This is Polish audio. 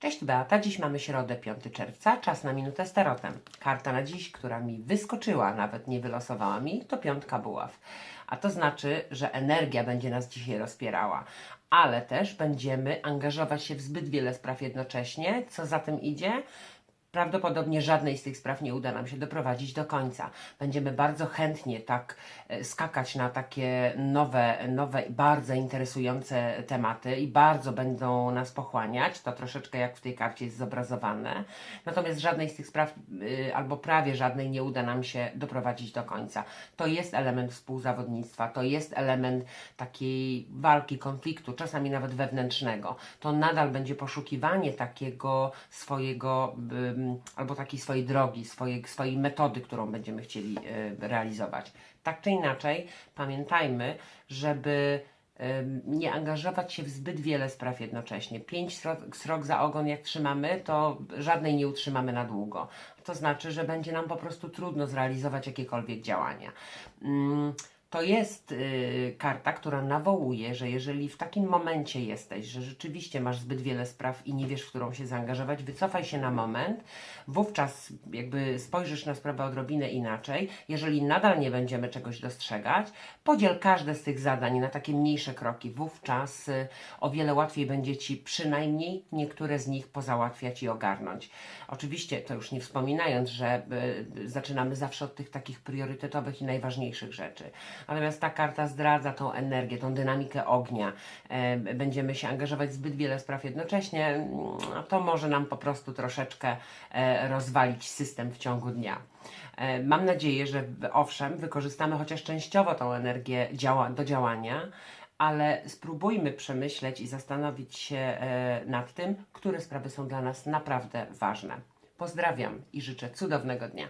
Cześć, Beata. Dziś mamy środę, 5 czerwca. Czas na minutę z tarotem. Karta na dziś, która mi wyskoczyła, nawet nie wylosowała mi, to piątka buław. A to znaczy, że energia będzie nas dzisiaj rozpierała, ale też będziemy angażować się w zbyt wiele spraw jednocześnie. Co za tym idzie? Prawdopodobnie żadnej z tych spraw nie uda nam się doprowadzić do końca. Będziemy bardzo chętnie tak e, skakać na takie nowe, nowe, bardzo interesujące tematy i bardzo będą nas pochłaniać. To troszeczkę jak w tej karcie jest zobrazowane. Natomiast żadnej z tych spraw, y, albo prawie żadnej, nie uda nam się doprowadzić do końca. To jest element współzawodnictwa, to jest element takiej walki, konfliktu, czasami nawet wewnętrznego. To nadal będzie poszukiwanie takiego swojego, ym, albo takiej swojej drogi, swojej, swojej metody, którą będziemy chcieli y, realizować. Tak czy inaczej, pamiętajmy, żeby nie angażować się w zbyt wiele spraw jednocześnie. Pięć srok, za ogon jak trzymamy, to żadnej nie utrzymamy na długo. To znaczy, że będzie nam po prostu trudno zrealizować jakiekolwiek działania. To jest y, karta, która nawołuje, że jeżeli w takim momencie jesteś, że rzeczywiście masz zbyt wiele spraw i nie wiesz, w którą się zaangażować, wycofaj się na moment, wówczas jakby spojrzysz na sprawę odrobinę inaczej. Jeżeli nadal nie będziemy czegoś dostrzegać, podziel każde z tych zadań na takie mniejsze kroki. Wówczas y, o wiele łatwiej będzie Ci przynajmniej niektóre z nich pozałatwiać i ogarnąć. Oczywiście, to już nie wspominając, że y, zaczynamy zawsze od tych takich priorytetowych i najważniejszych rzeczy. Natomiast ta karta zdradza tą energię, tą dynamikę ognia. E, będziemy się angażować w zbyt wiele spraw jednocześnie. Mm, To może nam po prostu troszeczkę e, rozwalić system w ciągu dnia. E, Mam nadzieję, że owszem, wykorzystamy chociaż częściowo tą energię do działania, ale spróbujmy przemyśleć i zastanowić się nad tym, które sprawy są dla nas naprawdę ważne. Pozdrawiam i życzę cudownego dnia.